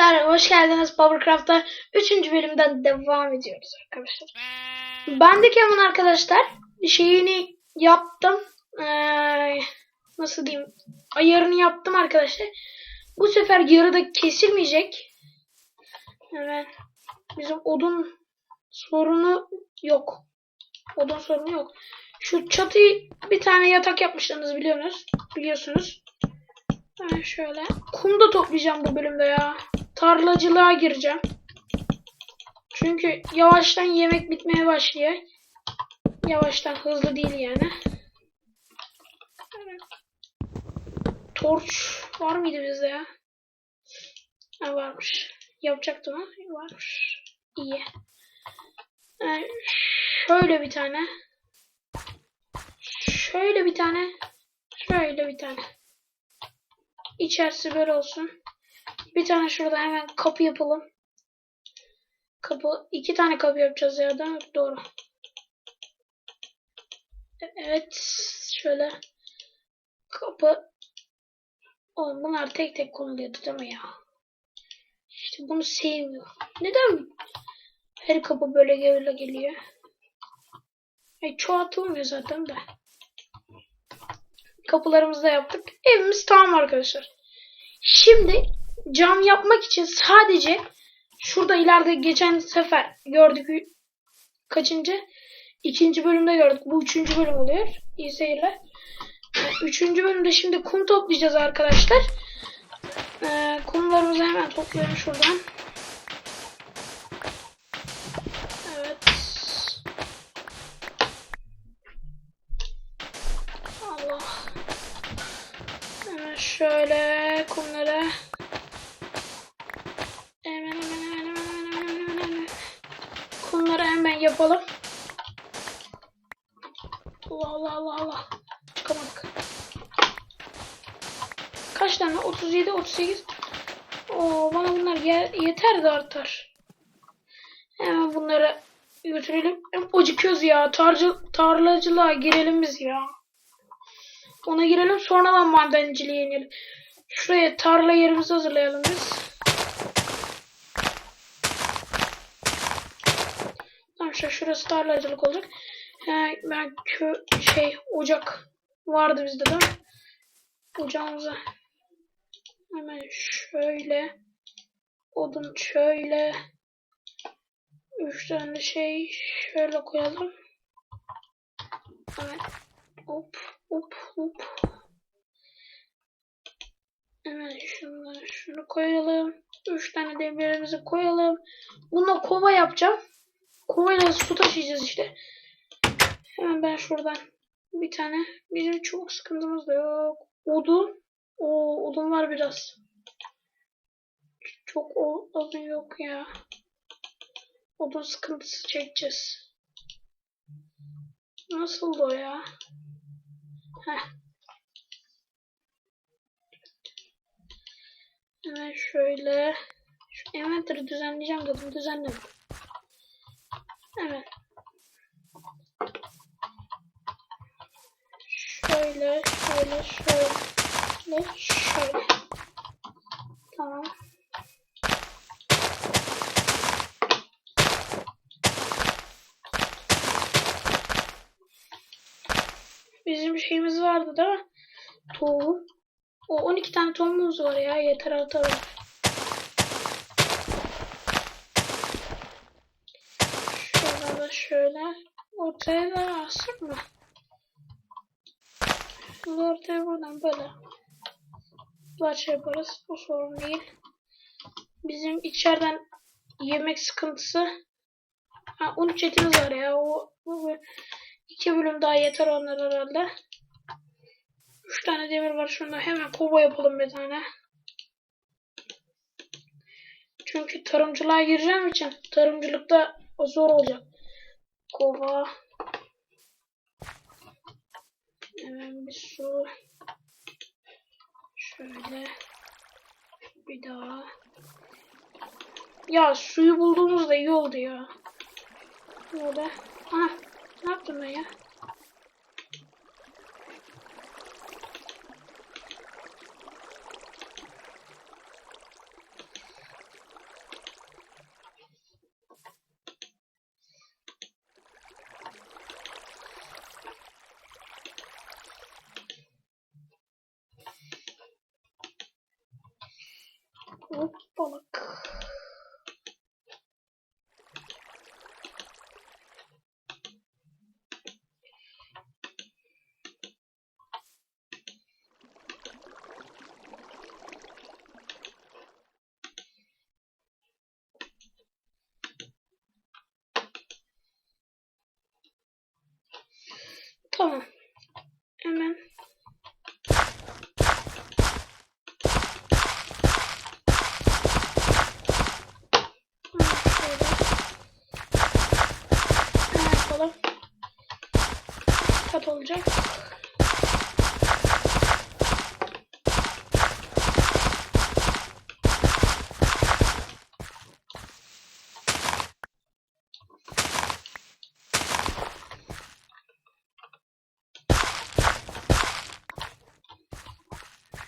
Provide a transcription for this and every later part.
arkadaşlar hoş geldiniz Powercraft'ta 3. bölümden devam ediyoruz arkadaşlar. Ben de Kemal arkadaşlar şeyini yaptım. Ee, nasıl diyeyim? Ayarını yaptım arkadaşlar. Bu sefer yarıda kesilmeyecek. Evet. Bizim odun sorunu yok. Odun sorunu yok. Şu çatıyı bir tane yatak yapmıştınız biliyorsunuz. Biliyorsunuz. Ben şöyle. Kum da toplayacağım bu bölümde ya. Tarlacılığa gireceğim. Çünkü yavaştan yemek bitmeye başlıyor. Yavaştan hızlı değil yani. Torç var mıydı bizde ya? Ha, varmış. Yapacaktım ha. Varmış. İyi. Ee, şöyle bir tane. Şöyle bir tane. Şöyle bir tane. İçerisi böyle olsun. Bir tane şurada hemen kapı yapalım. Kapı. iki tane kapı yapacağız ya da doğru. Evet. Şöyle. Kapı. Oğlum bunlar tek tek konuluyordu değil mi ya? İşte bunu sevmiyorum. Neden her kapı böyle böyle geliyor? E, çoğaltılmıyor zaten de. Kapılarımızı da yaptık. Evimiz tamam arkadaşlar. Şimdi cam yapmak için sadece şurada ileride geçen sefer gördük kaçıncı? İkinci bölümde gördük. Bu üçüncü bölüm oluyor. İyi seyirler. Üçüncü bölümde şimdi kum toplayacağız arkadaşlar. Ee, kumlarımızı hemen toplayalım şuradan. Evet. Allah. Hemen şöyle kumları. Yapalım. Allah Allah Allah Allah. Çıkamadık. Kaç tane? 37, 38. Oo, bana bunlar ye yeter de artar. Hemen bunları götürelim. Hem acıkıyoruz ya. Tarcı, tarlacılığa girelim biz ya. Ona girelim sonradan madenciliğe inelim. Şuraya tarla yerimizi hazırlayalım biz. İşte şurası tarlacılık olacak. He, ben kö şey ocak vardı bizde mi? Ocağımıza hemen şöyle odun şöyle üç tane şey şöyle koyalım. Hemen hop hop hop. Hemen şunu, şunu koyalım. Üç tane demirimizi koyalım. Bununla kova yapacağım. Kovayla su taşıyacağız işte. Hemen ben şuradan bir tane. Bizim çok sıkıntımız da yok. Odun. O odun var biraz. Çok odun yok ya. Odun sıkıntısı çekeceğiz. Nasıl o ya? Heh. Hemen şöyle şu envanter'ı düzenleyeceğim dedim. Düzenledim. Evet. Şöyle, şöyle, şöyle, şöyle. Tamam. Bizim şeyimiz vardı değil mi? Tohum. O 12 tane tohumumuz var ya. Yeter atalım. Şöyle. Ortaya asık mı? Bunu ortaya buradan böyle. Parça yaparız. O sorun değil. Bizim içeriden yemek sıkıntısı. Ha 13 etimiz var ya. O, o iki bölüm daha yeter onlar herhalde. Üç tane demir var. Şunda hemen kova yapalım bir tane. Çünkü tarımcılığa gireceğim için tarımcılıkta zor olacak. Kova. Hemen bir su. Şöyle. Bir daha. Ya suyu bulduğumuzda iyi oldu ya. Böyle. Ana. Ne yaptım ben ya? Hop balık. Tamam. Hemen Hemen şöyle. Ne yapalım? Kat olacak.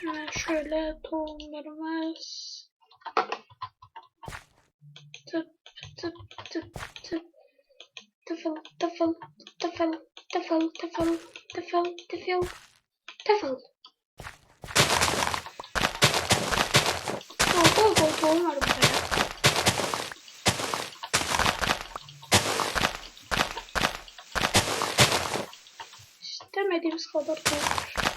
Hemen şöyle tohumlarımız. Tıp tıp tıp tıp. Tıfıl tıfıl Tafel, tafel, tafel, tafel. Oldu, oldu, oldu. Umarım böyle. İstemediğimiz kadar korkmuş.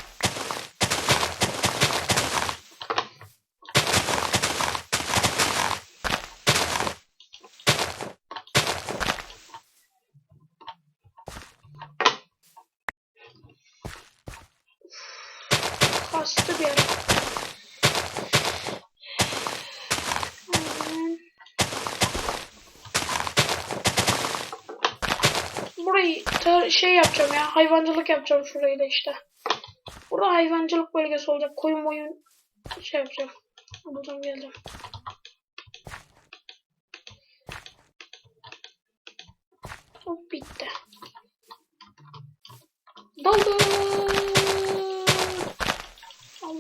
Var. Kastı bir ara. Burayı şey yapacağım ya. Hayvancılık yapacağım şurayı da işte. Burası hayvancılık bölgesi olacak. Koyun moyun şey yapacağım. Buradan geleceğim. Hop bitti. Daldım.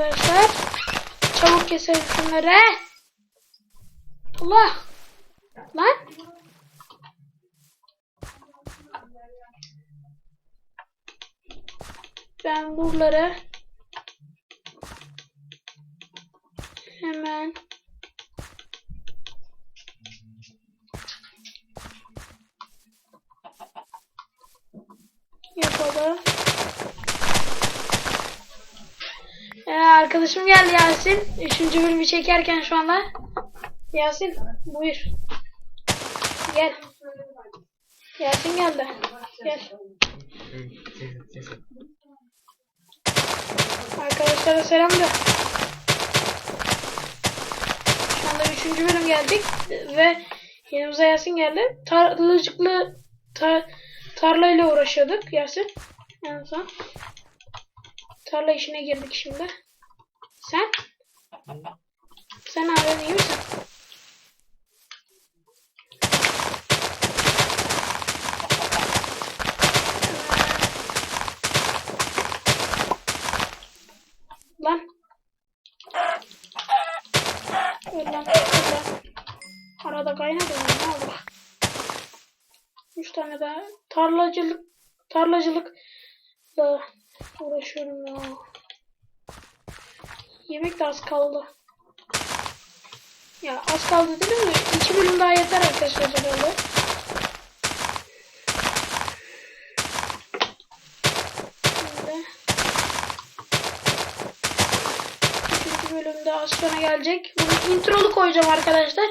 Arkadaşlar. Çabuk keselim şunları. Allah. Lan. Ben buraları hemen yapalım. Arkadaşım geldi Yasin. Üçüncü bölümü çekerken şu anda. Yasin buyur. Gel. Yasin geldi. Gel. Arkadaşlara selam de. Şu anda üçüncü bölüm geldik ve yanımıza Yasin geldi. Tarlacıklı tar, tarlayla uğraşıyorduk Yasin. En son. Tarla işine girdik şimdi. Sen? Sen abi iyi misin? Lan. Öl lan. Arada kaynadı? Ne oldu? Üç tane daha. Tarlacılık. Tarlacılık da uğraşıyorum ya. Yemek de az kaldı. Ya az kaldı dedim mi? İki bölüm daha yeter arkadaşlar herhalde. Şimdi Üçüncü bölümde az sonra gelecek. Bunu introlu koyacağım arkadaşlar.